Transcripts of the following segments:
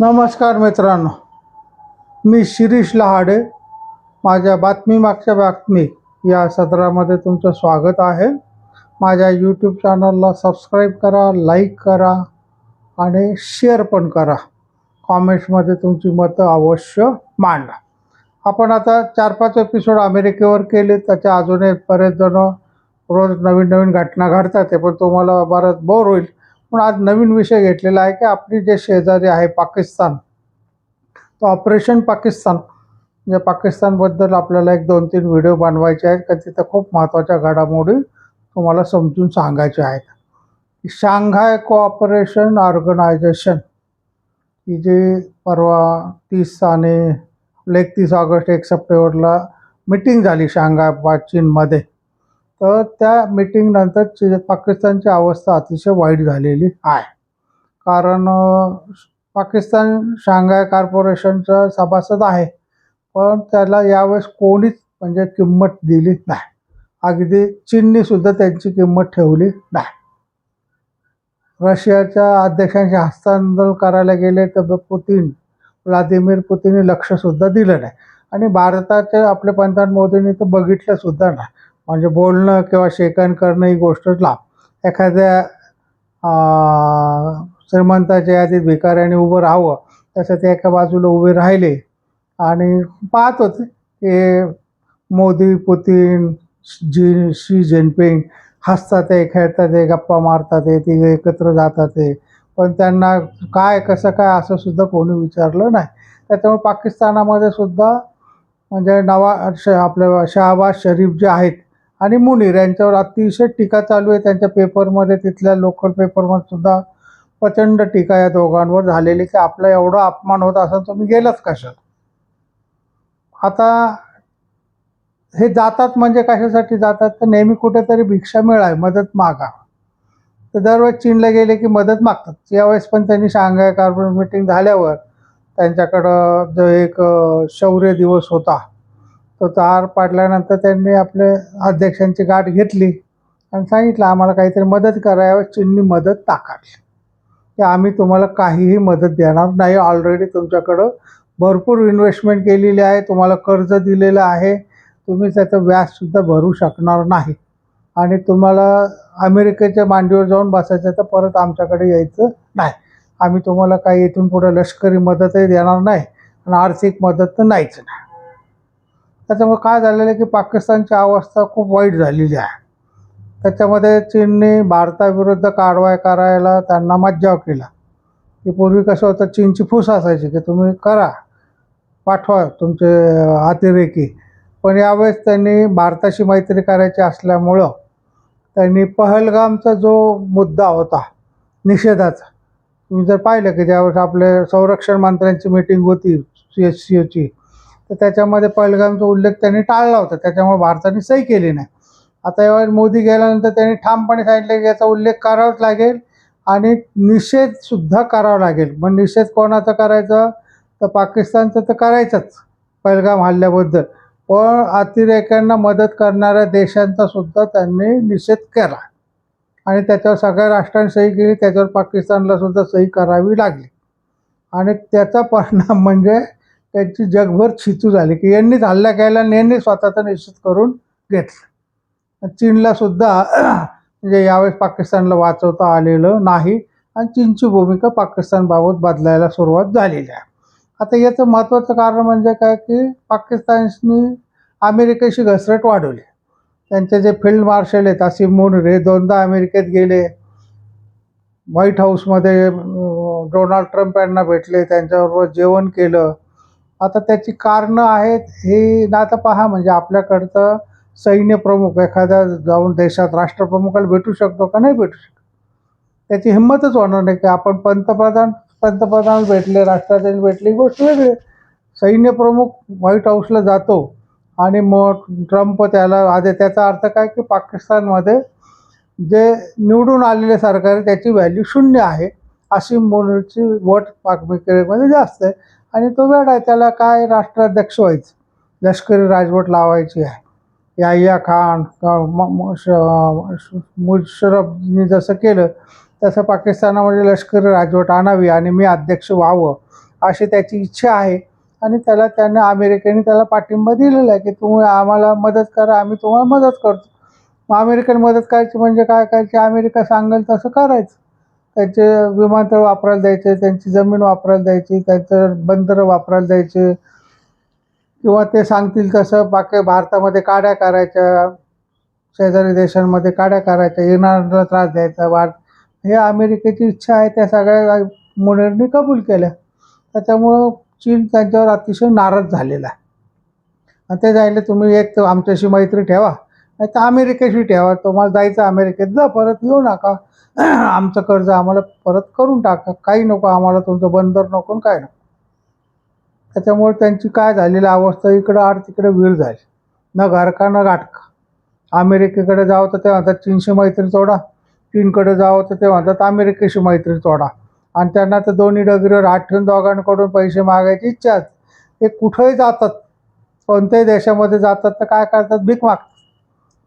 नमस्कार मित्रांनो. मी शिरीष लहाडे. माझ्या बातमी मागच्या बातमी या सदरामध्ये तुमचं स्वागत आहे. माझ्या यूट्यूब चॅनलला सबस्क्राईब करा लाईक करा आणि शेअर पण करा. कॉमेंट्समध्ये तुमची मतं अवश्य मांडा. आपण आता चार पाच एपिसोड अमेरिकेवर केले त्याच्या अजूनही बरेच जण रोज नवीन नवीन घटना घडतात ते पण तुम्हाला बरंच बोर होईल. पण आज नवीन विषय घेतलेला आहे की आपली जे शेजारी आहे पाकिस्तान तो ऑपरेशन पाकिस्तान. म्हणजे पाकिस्तानबद्दल आपल्याला एक दोन तीन व्हिडिओ बनवायचे आहेत का तिथं खूप महत्त्वाच्या घडामोडी तुम्हाला समजून सांगायच्या आहेत. शांघाय कोऑपरेशन ऑर्गनायझेशन ही जी परवा तीस आणि एकतीस ऑगस्ट एक सप्टेंबरला मिटिंग झाली शांघाय चीनमध्ये तर त्या मिटिंगनंतर पाकिस्तानची अवस्था अतिशय वाईट झालेली आहे. कारण पाकिस्तान शांघाय कॉर्पोरेशनचा सभासद आहे पण त्याला यावेळेस कोणीच म्हणजे किंमत दिली नाही. अगदी चीननी सुद्धा त्यांची किंमत ठेवली नाही. रशियाच्या अध्यक्षांशी हस्तांदोलन करायला गेले तर पुतीन व्लादिमीर पुतीनने लक्षसुद्धा दिलं नाही. आणि भारताचे आपले पंतप्रधान मोदींनी तर बघितलंसुद्धा नाही. म्हणजे बोलणं किंवा शेकन करणं ही गोष्टच लाभ एखाद्या श्रीमंताच्या यादीत भिकाऱ्याने उभं राहावं तसं ते एका बाजूला उभे राहिले आणि पाहत होते की Modi Putin ji Xi Jinping हसतात आहे खेळतात आहे गप्पा मारतात आहे तिघे एकत्र जातात आहे. पण त्यांना काय कसं काय असं सुद्धा कोणी विचारलं नाही. त्याच्यामुळे पाकिस्तानामध्ये सुद्धा म्हणजे नवा श आपल्या शहाबाज शरीफ जे आहेत आणि मुनीर यांच्यावर अतिशय टीका चालू आहे. त्यांच्या पेपरमध्ये तिथल्या लोकल पेपरमध्ये सुद्धा प्रचंड टीका या दोघांवर झालेली की आपला एवढा अपमान होत असेल तुम्ही गेलंच कशात? आता हे जातात म्हणजे कशासाठी जातात? तर नेहमी कुठेतरी भिक्षा मिळाय मदत मागा. तर दरवेळेस चीनला गेले की मदत मागतात. यावेळेस पण त्यांनी शांघाय कार्बन मिटिंग झाल्यावर त्यांच्याकडं जो एक शौर्य दिवस होता. तो तार पाडल्यानंतर त्यांनी आपले अध्यक्षांची गाठ घेतली आणि सांगितलं आम्हाला काहीतरी मदत करावं चीननी मदत नाकारली की आम्ही तुम्हाला काहीही मदत देणार नाही. ऑलरेडी तुमच्याकडं भरपूर इन्व्हेस्टमेंट केलेली आहे तुम्हाला कर्ज दिलेलं आहे. तुम्ही त्याचं व्याजसुद्धा भरू शकणार नाही. आणि तुम्हाला अमेरिकेच्या मांडीवर जाऊन बसायचं तर परत आमच्याकडे यायचं नाही. आम्ही तुम्हाला काही इथून पुढे लष्करी मदतही देणार नाही आणि आर्थिक मदत तर नाहीच नाही त्याच्यामुळे काय झालेलं आहे की पाकिस्तानची अवस्था खूप वाईट झालेली आहे. त्याच्यामध्ये चीनने भारताविरुद्ध कारवाई करायला त्यांना मज्जाव केला. की पूर्वी कसं होतं चीनची फूस असायची की तुम्ही करा पाठवा तुमचे अतिरेकी. पण यावेळेस त्यांनी भारताशी मैत्री करायची असल्यामुळं त्यांनी पहलगामचा जो मुद्दा होता निषेधाचा तुम्ही जर पाहिलं की ज्यावेळेस आपले संरक्षण मंत्र्यांची मीटिंग होती सी एस सी ओची तर त्याच्यामध्ये पहलगामचा उल्लेख त्यांनी टाळला होता. त्याच्यामुळे भारताने सही केली नाही. आता यावेळी मोदी गेल्यानंतर त्यांनी ठामपणे सांगितलं की याचा उल्लेख करावाच लागेल आणि निषेधसुद्धा करावा लागेल. मग निषेध कोणाचा करायचा? तर पाकिस्तानचं तर करायचंच पहलगाम हल्ल्याबद्दल. पण अतिरेक्यांना मदत करणाऱ्या देशांचा सुद्धा त्यांनी निषेध केला. आणि त्याच्यावर सगळ्या राष्ट्रांनी सही केली. त्याच्यावर पाकिस्तानला सुद्धा सही करावी लागली. आणि त्याचा परिणाम म्हणजे त्यांची जगभर छिचू झाली की यांनीच हल्ला केला आणि यांनी स्वतःचा निश्चित करून घेतलं. चीनला सुद्धा म्हणजे यावेळेस पाकिस्तानला वाचवता आलेलं नाही आणि चीनची भूमिका पाकिस्तानबाबत बदलायला सुरुवात झालेली आहे. आता याचं महत्त्वाचं कारण म्हणजे काय की पाकिस्ताननी अमेरिकेशी घसरट वाढवली. त्यांचे जे फील्ड मार्शल आहेत असिम मोनरे दोनदा अमेरिकेत गेले. व्हाईट हाऊसमध्ये डोनाल्ड ट्रम्प यांना भेटले त्यांच्याबरोबर जेवण केलं. आता त्याची कारणं आहेत हे ना आता पहा म्हणजे आपल्याकडचं सैन्य प्रमुख एखाद्या जाऊन देशात राष्ट्रप्रमुखाला भेटू शकतो का? नाही भेटू शकतो. त्याची हिंमतच होणार नाही की आपण पंतप्रधान पंतप्रधान भेटले राष्ट्राध्यक्ष भेटले गोष्ट वेगळी सैन्य प्रमुख व्हाईट हाऊसला जातो आणि मग ट्रम्प त्याला आधी त्याचा अर्थ काय की पाकिस्तानमध्ये जे निवडून आलेले सरकार आहे त्याची व्हॅल्यू शून्य आहे. अशी मुलीची वोट पाकमिकेमध्ये जास्त आहे. आणि तो वेळ आहे त्याला काय राष्ट्राध्यक्ष व्हायचं? लष्करी राजवट लावायची आहे. याय्या खान श- मुशरफनी जसं केलं तसं पाकिस्तानामध्ये लष्करी राजवट आणावी आणि मी अध्यक्ष व्हावं अशी त्याची इच्छा आहे. आणि त्याला त्यानं अमेरिकेने त्याला पाठिंबा दिलेला आहे की तुम्ही आम्हाला मदत करा आम्ही तुम्हाला मदत करतो. मग अमेरिकन मदत करायची म्हणजे काय करायची? अमेरिका सांगेल तसं करायचं. त्यांचे विमानतळ वापरायला द्यायचे त्यांची जमीन वापरायला द्यायची त्यांचं बंदरं वापरायला द्यायचे. किंवा ते सांगतील तसं बाकी भारतामध्ये काड्या करायच्या शेजारी देशांमध्ये काड्या करायच्या येणाऱ्यांना त्रास द्यायचा. वाढ हे अमेरिकेची इच्छा आहे त्या सगळ्या मुनेरनी कबूल केल्या. त्याच्यामुळं चीन त्यांच्यावर अतिशय नाराज झालेला आहे. आणि ते जायला तुम्ही एक तर आमच्याशी मैत्री ठेवा. नाही तर अमेरिकेशी ठेवा तुम्हाला जायचं अमेरिकेत. जा परत येऊ नका. आमचं कर्ज आम्हाला परत करून टाका. काही नको आम्हाला तुमचं बंदर नको आणि काय नको. त्याच्यामुळे त्यांची काय झालेली अवस्था इकडं आड तिकडे वीर झाली. न घरका न गाठका अमेरिकेकडे जावं तर ते म्हणतात चीनशी मैत्री तोडा. चीनकडे जावं तर ते म्हणतात अमेरिकेशी मैत्री तोडा. आणि त्यांना तर दोन्ही डगरीवर हात ठेवून दोघांकडून पैसे मागायची इच्छा ते कुठंही जातात. कोणत्याही देशामध्ये जातात तर काय करतात? भीक मागतात.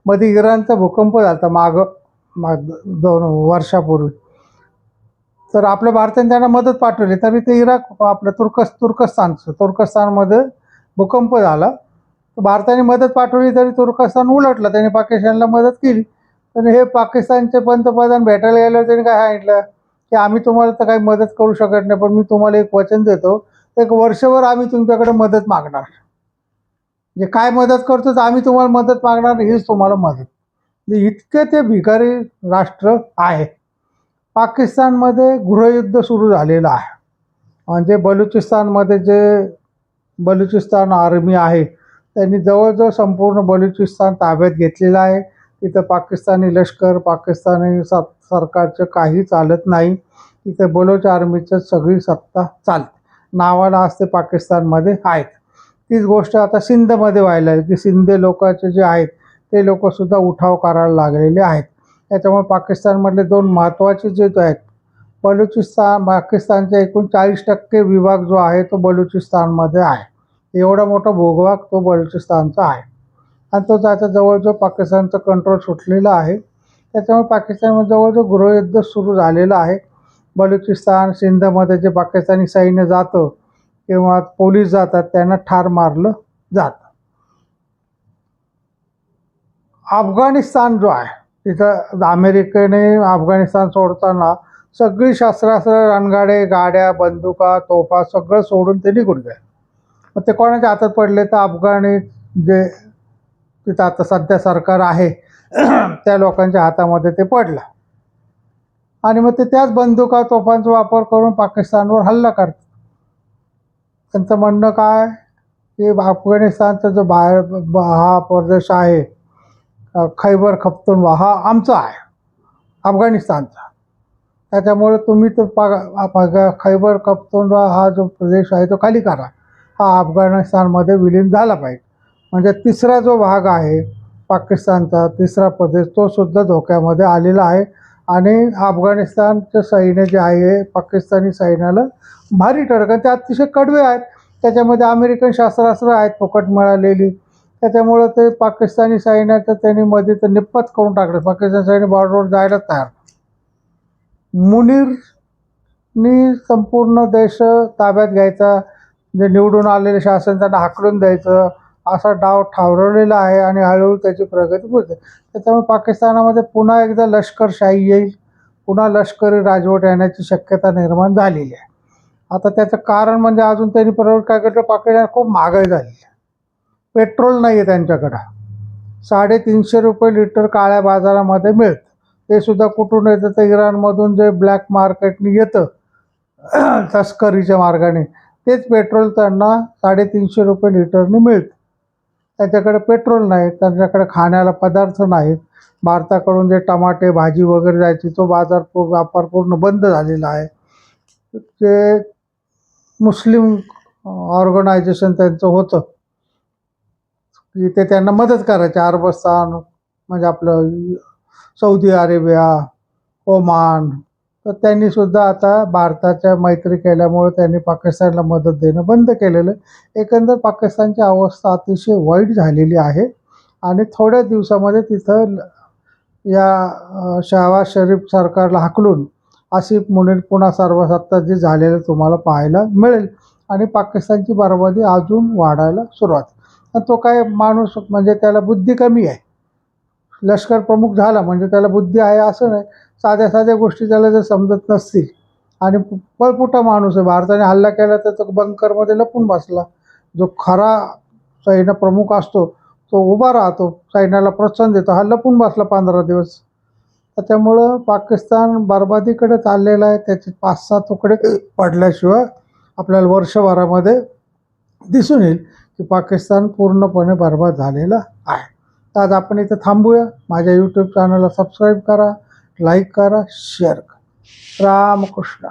मध्ये इराणचा भूकंप झाला होता मागं माग दोन वर्षापूर्वी. तर आपल्या भारताने त्यांना मदत पाठवली. तरी ते इराक आपलं तुर्कस तुर्कस्तानचं तुर्कस्तानमध्ये भूकंप झाला. भारताने मदत पाठवली तरी तुर्कस्तान उलटलं. त्यांनी पाकिस्तानला मदत केली. पण हे पाकिस्तानचे पंतप्रधान भेटायला गेल्यावर त्यांनी काय सांगितलं? की आम्ही तुम्हाला तर काही मदत करू शकत नाही पण मी तुम्हाला एक वचन देतो. एक वर्षभर आम्ही तुमच्याकडे मदत मागणार. म्हणजे काय मदत करतो तर आम्ही तुम्हाला मदत मागणार हीच तुम्हाला मदत. म्हणजे इतके ते भिकारी राष्ट्र आहे. पाकिस्तानमध्ये गृहयुद्ध सुरू झालेलं आहे. म्हणजे बलुचिस्तानमध्ये जे बलुचिस्तान आर्मी आहे त्यांनी जवळजवळ संपूर्ण बलुचिस्तान ताब्यात घेतलेलं आहे. तिथं पाकिस्तानी लष्कर पाकिस्तानी स सरकारचं काही चालत नाही. तिथे बलोच आर्मीचं सगळी सत्ता चालते. नावाला असते पाकिस्तानमध्ये आहेत. तीच गोष्ट आता सिंधमध्ये व्हायला आहे की सिंध लोकांचे जे आहेत ते लोकसुद्धा उठाव करायला लागलेले आहेत. त्याच्यामुळे पाकिस्तानमधले दोन महत्त्वाचे जे आहेत बलुचिस्तान पाकिस्तानचा एकूण चाळीस टक्के विभाग जो आहे तो बलुचिस्तानमध्ये आहे. एवढा मोठा भूभाग तो बलुचिस्तानचा आहे. आणि तो त्याचा जवळजवळ पाकिस्तानचं कंट्रोल सुटलेलं आहे. त्याच्यामुळे पाकिस्तानमध्ये जवळजवळ गृहयुद्ध सुरू झालेलं आहे. बलुचिस्तान सिंधमध्ये जे पाकिस्तानी सैन्य जातं किंवा पोलीस जातात त्यांना ठार मारलं जातं. अफगाणिस्तान जो आहे तिथं अमेरिकेने अफगाणिस्तान सोडताना सगळी शस्त्रास्त्र रणगाडे गाड्या बंदुका तोफा सगळं सोडून ते निघून गेले. मग ते कोणाच्या हातात पडले? तर अफगाणी जे तिथं आता सध्या सरकार आहे त्या लोकांच्या हातामध्ये ते पडलं. आणि मग ते त्याच बंदुका तोफांचा वापर करून पाकिस्तानवर हल्ला करतात. त्यांचं म्हणणं काय? की अफगाणिस्तानचा जो बाहेर ब- हा प्रदेश आहे खैबर खपतूनवा हा आमचा आहे अफगाणिस्तानचा. त्याच्यामुळे तुम्ही तो पा खैबर खपतूनवा हा जो प्रदेश आहे तो खाली करा. हा अफगाणिस्तानमध्ये विलीन झाला पाहिजे. म्हणजे तिसरा जो भाग आहे पाकिस्तानचा तिसरा प्रदेश तो सुद्धा धोक्यामध्ये आलेला आहे. आणि अफगाणिस्तानचं सैन्य जे आहे पाकिस्तानी सैन्याला भारी ठरकन ते अतिशय कडवे आहेत. त्याच्यामध्ये अमेरिकन शस्त्रास्त्र आहेत फुकट मिळालेली. त्याच्यामुळं ते पाकिस्तानी सैन्याचं त्यांनी मध्ये तर निप्पत करून टाकलं. पाकिस्तान सैन्य बॉर्डरवर जायला तयार. मुनीरनी संपूर्ण देश ताब्यात घ्यायचा जे निवडून आलेले शासन त्यांना हाकलून द्यायचं. असा डाव ठावरवलेला आहे आणि हळूहळू त्याची प्रगती होते. त्याच्यामुळे पाकिस्तानामध्ये पुन्हा एकदा लष्करशाही येईल. पुन्हा लष्करी राजवट येण्याची शक्यता निर्माण झालेली आहे. आता त्याचं कारण म्हणजे अजून त्यांनी प्रवृत्त काय केलं पाकिस्तान खूप महागाई झालेली आहे. पेट्रोल नाही आहे त्यांच्याकडं. साडेतीनशे रुपये लिटर काळ्या बाजारामध्ये मिळतं. ते सुद्धा कुठून येतं? तर इराणमधून जे ब्लॅक मार्केटने येतं तस्करीच्या मार्गाने. तेच पेट्रोल त्यांना साडेतीनशे रुपये लिटरने मिळतं. त्यांच्याकडे पेट्रोल नाही त्यांच्याकडे खाण्याला पदार्थ नाहीत. भारताकडून जे टमाटे भाजी वगैरे जायची तो बाजार व्यापार पूर्ण बंद झालेला आहे. ते मुस्लिम ऑर्गनायझेशन त्यांचं होतं की ते त्यांना मदत करायचे. अरबस्तान म्हणजे आपलं सौदी अरेबिया ओमान तर त्यांनी सुद्धा आता भारताच्या मैत्री केल्यामुळे त्यांनी पाकिस्तानला मदत देणं बंद केलेलं आहे. एकंदर पाकिस्तानची अवस्था अतिशय वाईट झालेली आहे. आणि थोड्या दिवसामध्ये तिथं ल- या अ, शहबाज शरीफ सरकारला हाकलून आसिफ मुनीर पुन्हा सर्वसत्ता जे झालेलं तुम्हाला पाहायला मिळेल. आणि पाकिस्तानची बरबादी अजून वाढायला सुरुवात. तो काय माणूस म्हणजे त्याला बुद्धी कमी आहे. लष्कर प्रमुख झाला म्हणजे त्याला बुद्धी आहे असं नाही. साध्या साध्या गोष्टी त्याला जर समजत नसतील. आणि पळपुटा माणूस आहे. भारताने हल्ला केला तर तो बंकरमध्ये लपून बसला. जो खरा सैन्य प्रमुख असतो तो उभा राहतो सैन्याला प्रोत्साहन देतो. हा लपून बसला पंधरा दिवस. तर त्यामुळं पाकिस्तान बरबादीकडे चाललेलं आहे. त्याचे पाच सहा तुकडे पडल्याशिवाय आपल्याला वर्षभरामध्ये दिसून येईल की पाकिस्तान पूर्णपणे बरबाद झालेला आहे. तर आज आपण इथं थांबूया. माझ्या यूट्यूब चॅनलला सबस्क्राईब करा लाईक करा शेअर करा. रामकृष्ण.